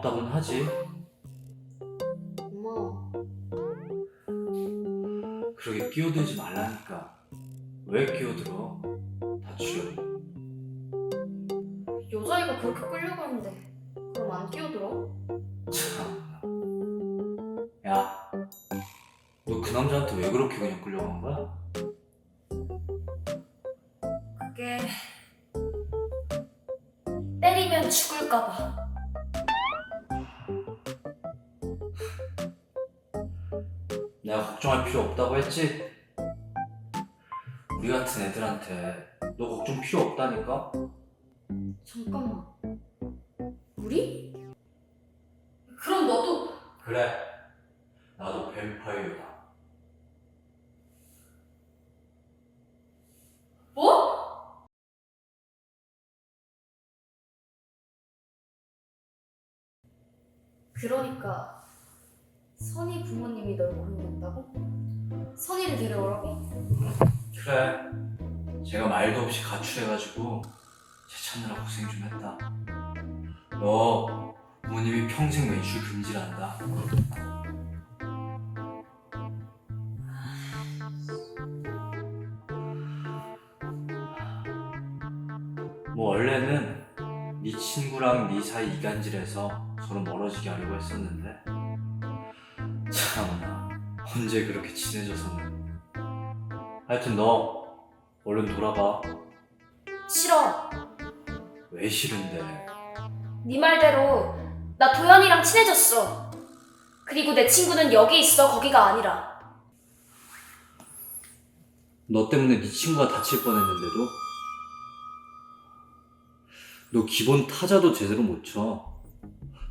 고맙다곤 하지. 고마워. 그러게 끼어들지 말라니까. 왜 끼어들어? 다치려고. 여자애가 그렇게 끌려가는데 그럼 안 끼어들어? 참. 야, 너 그 남자한테 왜 그렇게 그냥 끌려간 거야? 그게 때리면 죽을까봐. 내가 걱정할 필요 없다고 했지? 우리 같은 애들한테 너 걱정 필요 없다니까? 잠깐만. 우리? 그럼 너도 그래. 나도 뱀파이어다. 뭐? 그러니까 선희 부모님이 널 고용했다고? 선희를 데려오라고? 그래. 제가 말도 없이 가출해가지고 쟤 찾느라 고생 좀 했다. 너 부모님이 평생 외출 금지란다. 뭐 원래는 네 친구랑 네 사이 이간질해서 서로 멀어지게 하려고 했었는데 참나 언제 그렇게 친해져서는 하여튼 너 얼른 돌아가 싫어. 왜 싫은데 네 말대로 나 도현이랑 친해졌어. 그리고 내 친구는 여기 있어 거기가 아니라. 너 때문에 네 친구가 다칠 뻔했는데도 너 기본 타자도 제대로 못 쳐.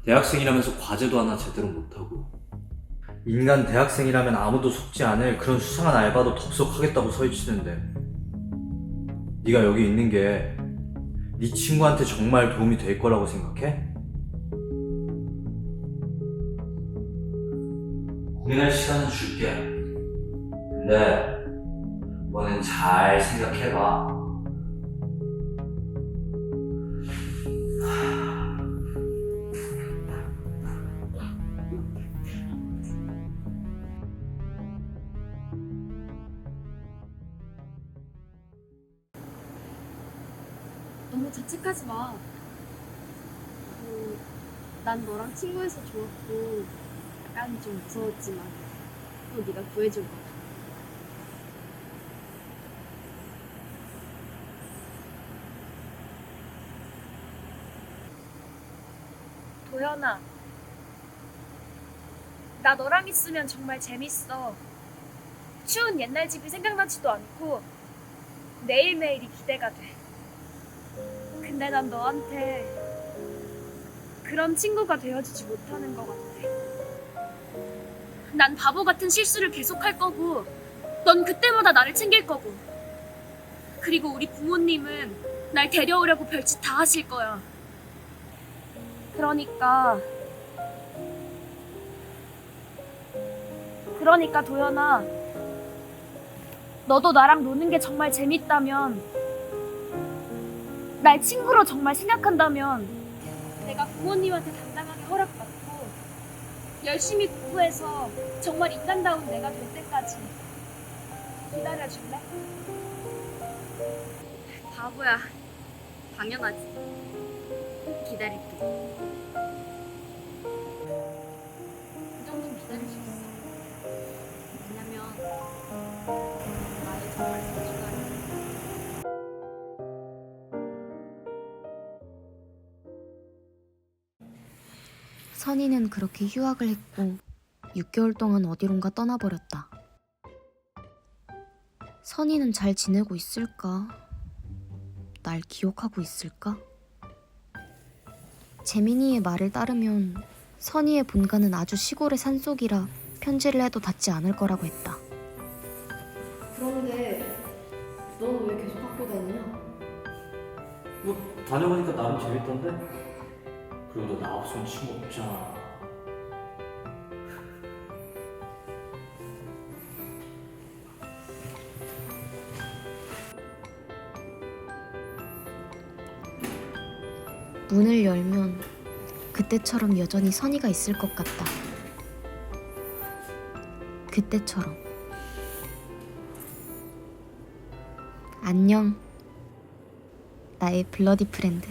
대학생이라면서 과제도 하나 제대로 못 하고 인간 대학생이라면 아무도 속지 않을 그런 수상한 알바도 덥석하겠다고 서있치는데 네가 여기 있는 게 네 친구한테 정말 도움이 될 거라고 생각해? 고민할 시간은 줄게. 근데 너는 잘 생각해봐. 너무 자책하지 마. 뭐, 난 너랑 친구해서 좋았고, 약간 좀 무서웠지만, 또 네가 구해준 거야. 도연아, 나 너랑 있으면 정말 재밌어. 추운 옛날 집이 생각나지도 않고, 매일매일이 기대가 돼. 근데 난 너한테 그런 친구가 되어주지 못하는 것 같아. 난 바보 같은 실수를 계속할 거고, 넌 그때마다 나를 챙길 거고. 그리고 우리 부모님은 날 데려오려고 별짓 다 하실 거야. 그러니까, 그러니까 도연아, 너도 나랑 노는 게 정말 재밌다면, 날 친구로 정말 생각한다면 내가 부모님한테 당당하게 허락받고 열심히 공부해서 정말 인간다운 내가 될 때까지 기다려줄래? 바보야 당연하지 기다릴게 선희는 그렇게 휴학을 했고 6개월 동안 어디론가 떠나버렸다. 선희는 잘 지내고 있을까? 날 기억하고 있을까? 재민이의 말을 따르면 선희의 본가는 아주 시골의 산속이라 편지를 해도 닿지 않을 거라고 했다. 그런데 너는 왜 계속 학교 다니냐? 뭐 다녀보니까 나름 재밌던데? 그리고 너 나 없으면 친구 없잖아. 문을 열면 그때처럼 여전히 선이가 있을 것 같다. 그때처럼. 안녕. 나의 블러디 프렌드.